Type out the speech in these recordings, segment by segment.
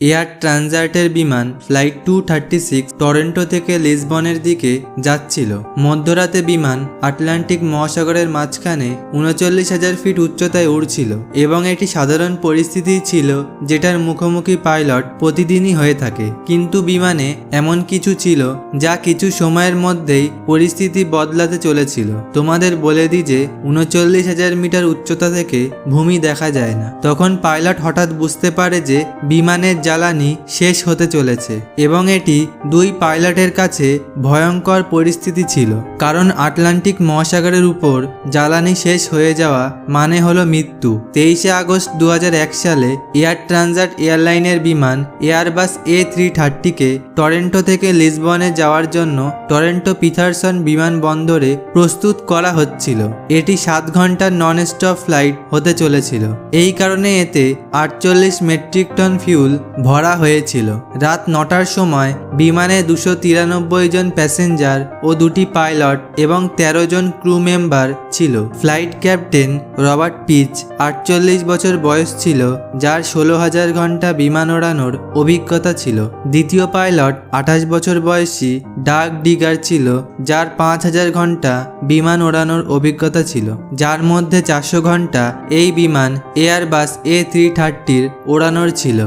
Air ট্রানজার্টের বিমান flight two thirty six Toronto থেকে লিসবনের দিকে যাচ্ছিল। মধ্যরাতে বিমান আটলান্টিক মহাসাগরের মাঝখানে উনচল্লিশ হাজার ফিট উচ্চতায় উড়ছিল এবং এটি সাধারণ পরিস্থিতি ছিল যেটার মুখোমুখি পাইলট প্রতিদিনই হয়ে থাকে। কিন্তু বিমানে এমন কিছু ছিল যা কিছু সময়ের মধ্যেই পরিস্থিতি বদলাতে চলেছিল। তোমাদের বলে দিই যে উনচল্লিশ হাজার মিটার উচ্চতা থেকে ভূমি দেখা যায় না। তখন পাইলট হঠাৎ বুঝতে পারে যে বিমানের জ্বালানি শেষ হতে চলেছে এবং এটি দুই পাইলটের কাছে ভয়ঙ্কর পরিস্থিতি ছিল। কারণ আটলান্টিক মহাসাগরের উপর জ্বালানি শেষ হয়ে যাওয়া মানে হলো মৃত্যু। তেইশে আগস্ট দু হাজার এক সালে এয়ার ট্রানজাট এয়ারলাইনের বিমান এয়ারবাস এ থ্রি থার্টিকে টরেন্টো থেকে লিসবনে যাওয়ার জন্য টরেন্টো পিথারসন বিমানবন্দরে প্রস্তুত করা হচ্ছিল। এটি সাত ঘণ্টার নন স্টপ ফ্লাইট হতে চলেছিল। এই কারণে এতে আটচল্লিশ মেট্রিক টন ফিউল ভরা হয়েছিল। রাত নটার সময় বিমানে দুশো তিরানব্বই জন প্যাসেঞ্জার ও দুটি পাইলট এবং ১৩ জন ক্রু মেম্বার ছিল। ফ্লাইট ক্যাপ্টেন রবার্ট পিচ আটচল্লিশ বছর বয়স ছিল, যার ষোলো হাজার ঘণ্টা বিমান ওড়ানোর অভিজ্ঞতা ছিল। দ্বিতীয় পাইলট আঠাশ বছর বয়সী ডাক ডিগার ছিল, যার পাঁচ হাজার ঘণ্টা বিমান ওড়ানোর অভিজ্ঞতা ছিল। যার মধ্যে চারশো ঘণ্টা এই বিমান এয়ারবাস এ থ্রি থার্টির ওড়ানোর ছিল।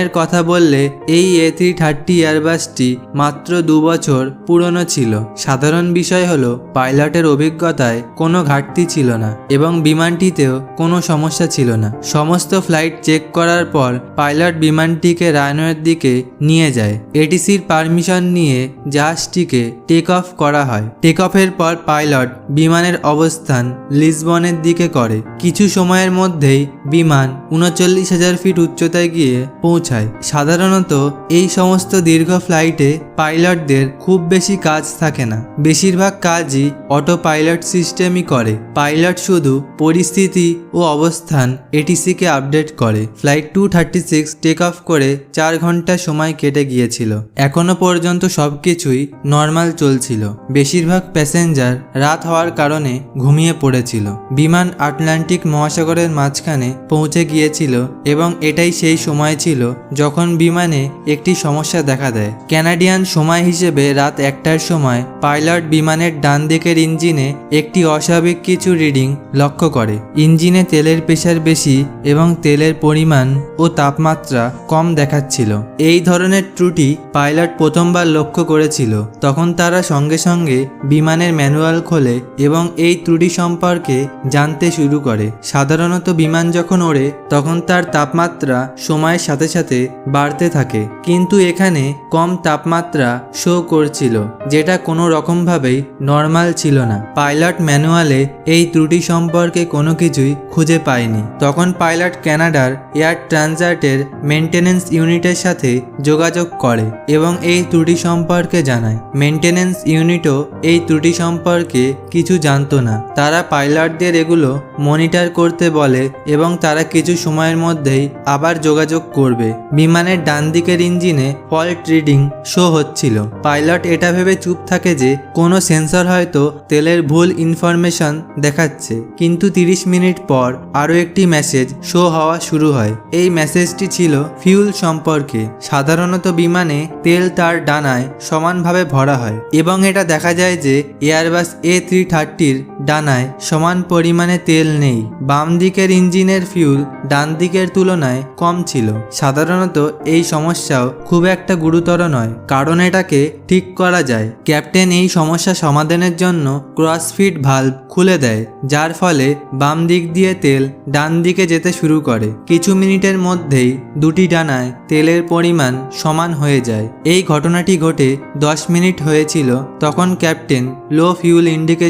বিমানের কথা বললে এই এ থ্রি থার্টি এয়ারবাসটি মাত্র দু বছর পুরনো ছিল। সাধারণ বিষয় হলো, পাইলটের অভিজ্ঞতায় কোনো ঘাটতি ছিল না এবং বিমানটিতেও কোনো সমস্যা ছিল না। সমস্ত ফ্লাইট চেক করার পর পাইলট বিমানটিকে রানওয়ের দিকে নিয়ে যায়। এটিসির পারমিশন নিয়ে জাহাজটিকে টেক অফ করা হয়। টেক অফের পর পাইলট বিমানের অবস্থান লিসবনের দিকে করে। কিছু সময়ের মধ্যেই বিমান উনচল্লিশ হাজার ফিট উচ্চতায় গিয়ে পৌঁছায়। সাধারণত এই সমস্ত দীর্ঘ ফ্লাইটে পাইলটদের খুব বেশি কাজ থাকে না। বেশিরভাগ কাজই অটো পাইলট সিস্টেমই করে। পাইলট শুধু পরিস্থিতি ও অবস্থান এটিসিকে আপডেট করে flight two thirty six take off করে চার ঘণ্টা সময় কেটে গিয়েছিল। এখনও পর্যন্ত সব কিছুই নর্মাল চলছিল। বেশিরভাগ প্যাসেঞ্জার রাত হওয়ার কারণে ঘুমিয়ে পড়েছিল। বিমান আটলান্টিক মহাসাগরের মাঝখানে পৌঁছে গিয়েছিল এবং এটাই সেই সময় ছিল যখন বিমানে একটি সমস্যা দেখা দেয়। ক্যানাডিয়ান সময় হিসেবে রাত একটার সময় পাইলট বিমানের ডান দিকের ইঞ্জিনে একটি অস্বাভাবিক কিছু রিডিং লক্ষ্য করে। ইঞ্জিনে তেলের প্রেশার বেশি এবং তেলের পরিমাণ ও তাপমাত্রা কম দেখাচ্ছিল। এই ধরনের ত্রুটি পাইলট প্রথমবার লক্ষ্য করেছিল। তখন তারা সঙ্গে সঙ্গে বিমানের ম্যানুয়াল খোলে এবং এই ত্রুটি সম্পর্কে জানতে শুরু করে। সাধারণত বিমান যখন ওড়ে, তখন তার তাপমাত্রা সময়ের সাথে সাথে বাড়তে থাকে। কিন্তু এখানে কম তাপমাত্রা শো করছিল, যেটা কোনো রকমভাবেই নর্মাল ছিল না। পাইলট ম্যানুয়ালে এই ত্রুটি সম্পর্কে কোনো কিছুই খুঁজে পায়নি। তখন পাইলট ক্যানাডার এয়ার ট্রানজার্টের মেনটেনেন্স ইউনিটের সাথে যোগাযোগ করে এবং এই ত্রুটি সম্পর্কে জানায়। মেনটেনেন্স ইউনিটও এই ত্রুটি সম্পর্কে কিছু জানতো না। তারা পাইলটদের এগুলো মনিটর করতে বলে এবং তারা কিছু সময়ের মধ্যেই আবার যোগাযোগ করবে। বিমানের ডান দিকের ইঞ্জিনে ফল্ট রিডিং শো হচ্ছিল। পাইলট এটা ভেবে চুপ থাকে যে কোনো সেন্সর হয়তো তেলের ভুল ইনফরমেশন দেখাচ্ছে। কিন্তু তিরিশ মিনিট পর আরও একটি মেসেজ শো হওয়া শুরু হয়। এই মেসেজটি ছিল ফিউল সম্পর্কে। সাধারণত বিমানে তেল তার ডানায় সমানভাবে ভরা হয় এবং এটা দেখা যায় যে এয়ারবাস এ থ্রি থার্টির ডানায় সমান পরিমাণে তেল নেই। বাম দিকের ইঞ্জিনের ফিউল ডান দিকের তুলনায় কম ছিল। সাধারণত এই সমস্যাও খুব একটা গুরুতর নয়, কারণ এটাকে ঠিক করা যায়। ক্যাপ্টেন এই সমস্যা সমাধানের জন্য ক্রসফিট ভাল্ব খুলে দেয়, যার ফলে বাম দিক দিয়ে তেল ডান দিকে যেতে শুরু করে। কিছু মিনিটের মধ্যেই দুটি ডানায় তেলের পরিমাণ সমান হয়ে যায়। এই ঘটনাটি ঘটে দশ মিনিট হয়েছিল, তখন ক্যাপ্টেন লো ফিউল ইন্ডিকেশন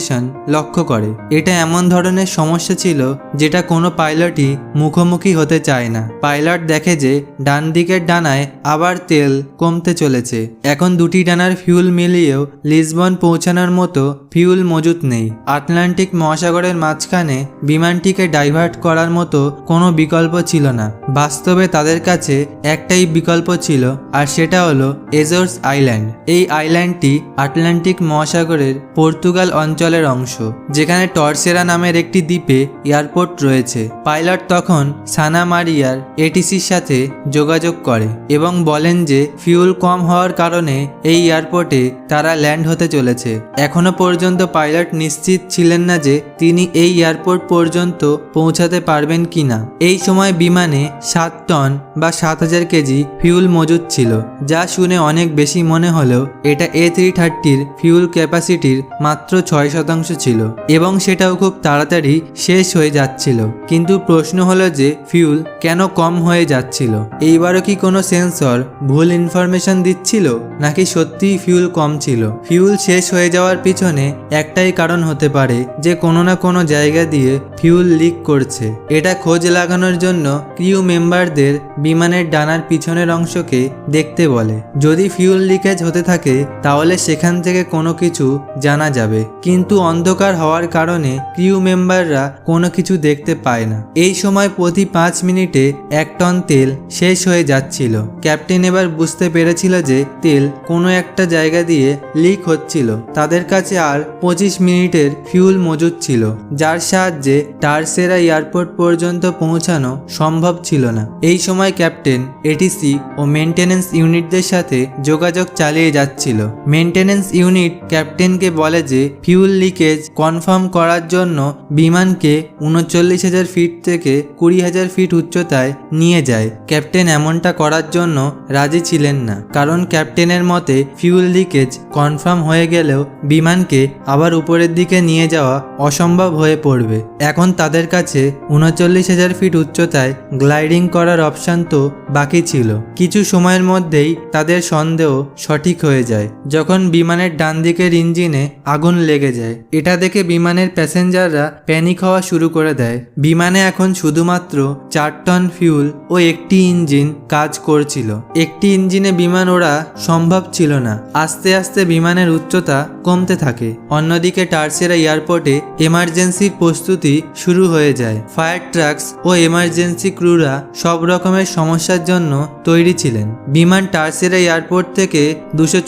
লক্ষ্য করে। এটা এমন ধরনের সমস্যা ছিল যেটা কোনো পাইলটই মুখোমুখি হতে চায় না। পাইলট দেখে যে ডান দিকের ডানায় আবার তেল কমতে চলেছে। এখন দুটি ডানার ফিউল মিলিয়েও লিসবন পৌঁছানোর মতো ফিউল মজুত নেই। আটলান্টিক মহাসাগরের মাঝখানে বিমানটিকে ডাইভার্ট করার মতো কোনো বিকল্প ছিল না। বাস্তবে তাদের কাছে একটাই বিকল্প ছিল, আর সেটা হলো এজোর্স আইল্যান্ড। এই আইল্যান্ডটি আটলান্টিক মহাসাগরের পর্তুগাল অঞ্চলে অঞ্চলের অংশ, যেখানে টর্সেরা নামের একটি দ্বীপে এয়ারপোর্ট রয়েছে। পাইলট তখন সানা মারিয়ার এটিসির সাথে যোগাযোগ করে এবং বলেন যে ফিউল কম হওয়ার কারণে এই এয়ারপোর্টে তারা ল্যান্ড হতে চলেছে। এখনও পর্যন্ত পাইলট নিশ্চিত ছিলেন না যে তিনি এই এয়ারপোর্ট পর্যন্ত পৌঁছাতে পারবেন কিনা। এই সময় বিমানে সাত টন বা সাত হাজার কেজি ফিউল মজুদ ছিল, যা শুনে অনেক বেশি মনে হলেও এটা এ থ্রি থার্টির ফিউল ক্যাপাসিটির মাত্র ছয় শতাংশ ছিল এবং সেটাও খুব তাড়াতাড়ি শেষ হয়ে যাচ্ছিল। কিন্তু প্রশ্ন হলো যে ফিউল কেন কম হয়ে যাচ্ছিল? এইবারও কি কোনো সেন্সর ভুল ইনফরমেশন দিচ্ছিল? নাকি সত্যিই ফিউল কম ছিল? ফিউল শেষ হয়ে যাওয়ার পিছনে একটাই কারণ হতে পারে যে, কোনো না কোনো জায়গা দিয়ে ফিউল লিক করছে। এটা খোঁজ লাগানোর জন্য ক্রিউ মেম্বারদের বিমানের ডানার পিছনের অংশকে দেখতে বলে। যদি ফিউল লিকেজ হতে থাকে, তাহলে সেখান থেকে কোনো কিছু জানা যাবে। কিন্তু অন্ধকার হওয়ার কারণে ক্রিউ মেম্বাররা কোনো কিছু দেখতে পায় না। এই সময় প্রতি পাঁচ মিনিটে এক টন তেল শেষ হয়ে যাচ্ছিল। ক্যাপ্টেন এবার বুঝতে পেরেছিল যে তেল কোনো একটা জায়গা দিয়ে লিক হচ্ছিল। তাদের কাছে আর পঁচিশ মিনিটের ফিউল মজুদ ছিল, যার সাহায্যে টার্সেরা এয়ারপোর্ট পর্যন্ত পৌঁছানো সম্ভব ছিল না। এই সময় ক্যাপ্টেন এটিসি ও মেনটেনেন্স ইউনিটদের সাথে যোগাযোগ চালিয়ে যাচ্ছিল। মেনটেনেন্স ইউনিট ক্যাপ্টেনকে বলে যে ফিউল লিকেজ কনফার্ম করার জন্য বিমানকে উনচল্লিশ হাজার ফিট থেকে কুড়ি হাজার ফিট উচ্চতায় নিয়ে যায়। ক্যাপ্টেন এমনটা করার জন্য রাজি ছিলেন না, কারণ ক্যাপ্টেনের মতে ফিউল লিকেজ কনফার্ম হয়ে গেলেও বিমানকে আবার উপরের দিকে নিয়ে যাওয়া অসম্ভব হয়ে পড়বে। এখন তাদের কাছে উনচল্লিশ হাজার ফিট উচ্চতায় গ্লাইডিং করার অপশান তো বাকি ছিল। কিছু সময়ের মধ্যেই তাদের সন্দেহ সঠিক হয়ে যায়, যখন বিমানের ডান দিকের ইঞ্জিনে আগুন লেগে যায়। এটা দেখে বিমানের প্যাসেঞ্জাররা প্যানিক হওয়া শুরু করে দেয়। বিমানে এখন শুধুমাত্র চার টন ফিউল ও একটি ইঞ্জিন কাজ করছিল। একটি ইঞ্জিনে বিমান ওড়া সম্ভব ছিল না। আস্তে আস্তে বিমানের উচ্চতা কমতে থাকে। অন্যদিকে টার্সেরা এয়ারপোর্টে এমার্জেন্সির প্রস্তুতি শুরু হয়ে যায়। ফায়ার ট্রাকস ও এমার্জেন্সি ক্রুরা সব রকমের সমস্যার জন্য তৈরি ছিলেন। বিমান টার্সেরা এয়ারপোর্ট থেকে দুশো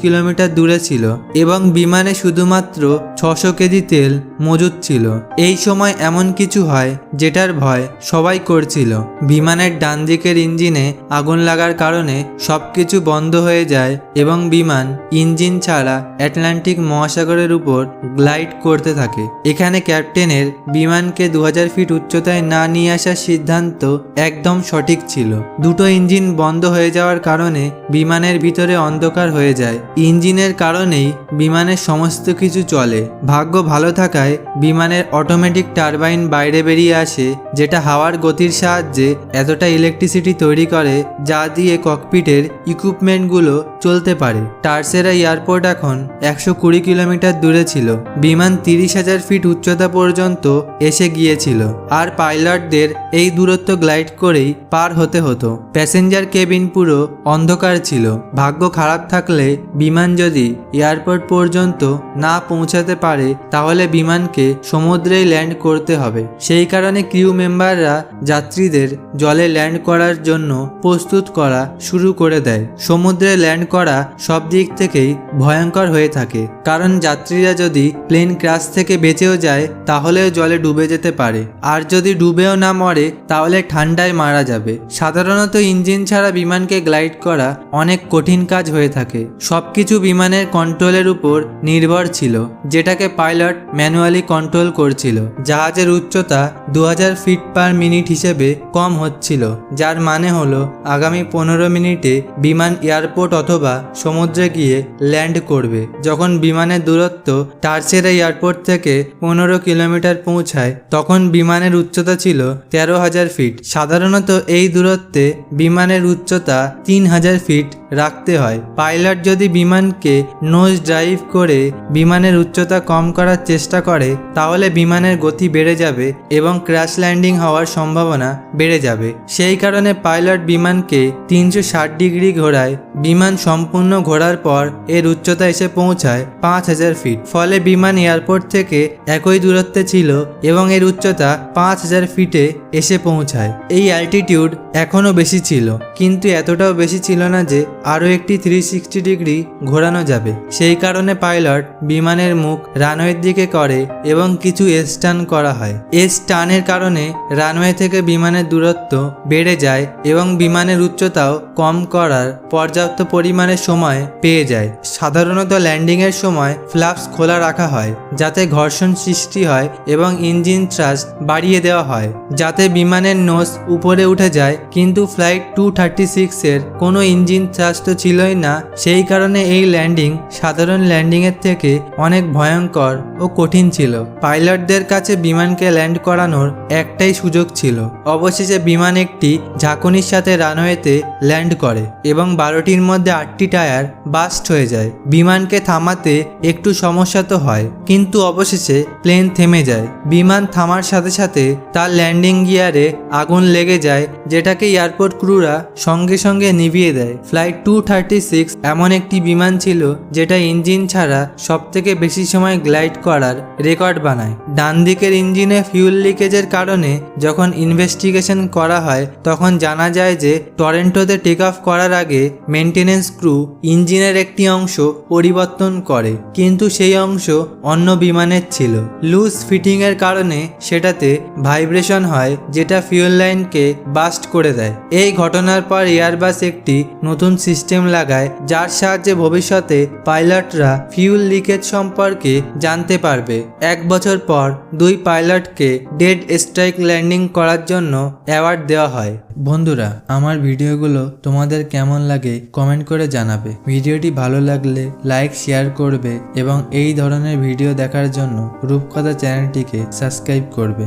কিলোমিটার দূরে ছিল এবং বিমানে শুধুমাত্র ছশো কেজি তেল মজুদ ছিল। এই সময় এমন কিছু হয় যেটার ভয় সবাই করছিল। বিমানের ডান দিকের ইঞ্জিনে আগুন লাগার কারণে সব কিছু বন্ধ হয়ে যায় এবং বিমান ইঞ্জিন ছাড়া অ্যাটলান্টিক মহাসাগরের উপর গ্লাইড করতে থাকে। এখানে ক্যাপ্টেনের বিমানকে দু হাজার ফিট উচ্চতায় না নিয়ে আসার সিদ্ধান্ত একদম সঠিক ছিল। দুটো ইঞ্জিন বন্ধ হয়ে যাওয়ার কারণে বিমানের ভিতরে অন্ধকার হয়ে যায়। ইঞ্জিনের কারণেই বিমানের সমস্ত কিছু চলে। ভাগ্য ভালো থাকায় বিমানের অটোমেটিক টারবাইন বাইরে বেরিয়ে আসে, যেটা হাওয়ার গতির সাহায্যে এতটা ইলেকট্রিসিটি তৈরি করে, যা দিয়ে ককপিটের ইকুইপমেন্টগুলো চলতে পারে। টার্সেরা এয়ারপোর্ট এখন একশো কুড়ি কিলোমিটার দূরে ছিল। বিমান তিরিশ হাজার ফিট উচ্চতা পর্যন্ত এসে গিয়েছিল, আর পাইলটদের এই দূরত্ব গ্লাইড করেই পার হতে হতো। প্যাসেঞ্জার কেবিন পুরো অন্ধকার ছিল। ভাগ্য খারাপ থাকলে বিমান যদি এয়ারপোর্ট পর্যন্ত না পৌঁছাতে পারে, তাহলে বিমানকে সমুদ্রেই ল্যান্ড করতে হবে। সেই কারণে ক্রিউ মেম্বাররা যাত্রীদের জলে ল্যান্ড করার জন্য প্রস্তুত করা শুরু করে দেয়। সমুদ্রে ল্যান্ড করা সব দিক থেকেই ভয়ঙ্কর হয়ে থাকে, কারণ যাত্রীরা যদি প্লেন ক্রাশ থেকে বেঁচেও যায়, তাহলেও জলে ডুবে যেতে পারে। আর যদি ডুবেও না মরে, তাহলে ঠান্ডায় মারা যাবে। সাধারণত ইঞ্জিন ছাড়া বিমানকে গ্লাইড করা অনেক কঠিন কাজ হয়ে থাকে। সবকিছু বিমানের কন্ট্রোলের উপর নির্ভর ছিল। যেটাকে পাইলট ম্যানুয়ালি কন্ট্রোল করছিল। জাহাজের উচ্চতা দু হাজার ফিট পার মিনিট হিসেবে কম হচ্ছিল, যার মানে হলো আগামী পনেরো মিনিটে বিমান এয়ারপোর্ট অথবা সমুদ্রে গিয়ে ল্যান্ড করবে। যখন বিমানের দূরত্ব টার্সেরা এয়ারপোর্ট থেকে পনেরো কিলোমিটার পৌঁছায়, তখন বিমানের উচ্চতা ছিল তেরো হাজার ফিট। সাধারণত এই দূরত্বে বিমানের উচ্চতা তিন হাজার ফিট রাখতে হয়। পাইলট যদি বিমানকে নোজ ড্রাইভ করে বিমানের উচ্চতা কম করার চেষ্টা করে, তাহলে বিমানের গতি বেড়ে যাবে এবং ক্র্যাশ ল্যান্ডিং হওয়ার সম্ভাবনা বেড়ে যাবে। সেই কারণে পাইলট বিমানকে তিনশো ষাট ডিগ্রি ঘোরায়। বিমান সম্পূর্ণ ঘোরার পর এর উচ্চতা এসে পৌঁছায় পাঁচ হাজার ফিট। ফলে বিমান এয়ারপোর্ট থেকে একই দূরত্বে ছিল এবং এর উচ্চতা পাঁচ হাজার ফিটে এসে পৌঁছায়। এই অ্যালটিটিউড এখনও বেশি ছিল, কিন্তু এতটাও বেশি ছিল না যে আরও একটি থ্রি সিক্সটি ডিগ্রি ঘোরানো যাবে। সেই কারণে পাইলট বিমানের মুখ রানওয়ের দিকে করে এবং কিছু স্টান করা হয়। এই স্টানের কারণে রানওয়ে থেকে বিমানের দূরত্ব বেড়ে যায় এবং বিমানের উচ্চতাও কম করার পর্যাপ্ত পরিমাণে সময় পেয়ে যায়। সাধারণত ল্যান্ডিংয়ের সময় ফ্লাপস খোলা রাখা হয়, যাতে ঘর্ষণ সৃষ্টি হয় এবং ইঞ্জিন থ্রাস্ট বাড়িয়ে দেওয়া হয়, যাতে বিমানের নোস উপরে উঠে যায়, কিন্তু ফ্লাইট টু থার্টি সিক্সের কোনো ইঞ্জিন থ্রাস্ট তো ছিলই না, সেই কারণে এই ল্যান্ডিং সাধারণ ল্যান্ডিংয়ের থেকে অনেক ভয়ঙ্কর ও কঠিন ছিল। পাইলটদের কাছে বিমানকে ল্যান্ড করানোর একটাই সুযোগ ছিল। অবশেষে বিমান একটি ঝাঁকুনির সাথে রানওয়েতে ল্যান্ড করে এবং বারোটির মধ্যে আটটি টায়ার বাস্ট হয়ে যায়। বিমানকে থামাতে একটু সমস্যা তো হয়, কিন্তু অবশেষে প্লেন থেমে যায়। বিমান থামার সাথে সাথে তার ল্যান্ডিং গিয়ারে আগুন লেগে যায়, যেটাকে এয়ারপোর্ট ক্রুরা সঙ্গে সঙ্গে নিভিয়ে দেয়। ফ্লাইট টু থার্টি সিক্স এমন একটি বিমান ছিল যেটা ইঞ্জিন ছাড়া সব থেকে বেশি সময় গ্লাইড করার রেকর্ড বানায়। ডান দিকের ইঞ্জিনে ফিউল লিকেজের কারণে যখন ইনভেস্টিগেশন করা হয়, তখন জানা যায় যে টরেন্টোতে টেক অফ করার আগে মেনটেনেন্স ক্রু ইঞ্জিনের একটি অংশ পরিবর্তন করে, কিন্তু সেই অংশ অন্য বিমানের ছিল। লুজ ফিটিংয়ের কারণে সেটাতে ভাইব্রেশন হয়, যেটা ফিউল লাইনকে বাস্ট করে দেয়। এই ঘটনার পর এয়ারবাস একটি নতুন সিস্টেম লাগায়, যার সাহায্যে ভবিষ্যতে পাইলটরা ফিউল লিকেজ সম্পর্কে জানতে পারবে। এক বছর পর, দুই পাইলটকে ডেড স্ট্রাইক ল্যান্ডিং করার জন্য অ্যাওয়ার্ড দেওয়া হয়। বন্ধুরা, আমার ভিডিওগুলো তোমাদের কেমন লাগে কমেন্ট করে জানাবে। ভিডিওটি ভালো লাগলে লাইক, শেয়ার করবে এবং এই ধরনের ভিডিও দেখার জন্য রূপকথা চ্যানেলটিকে সাবস্ক্রাইব করবে।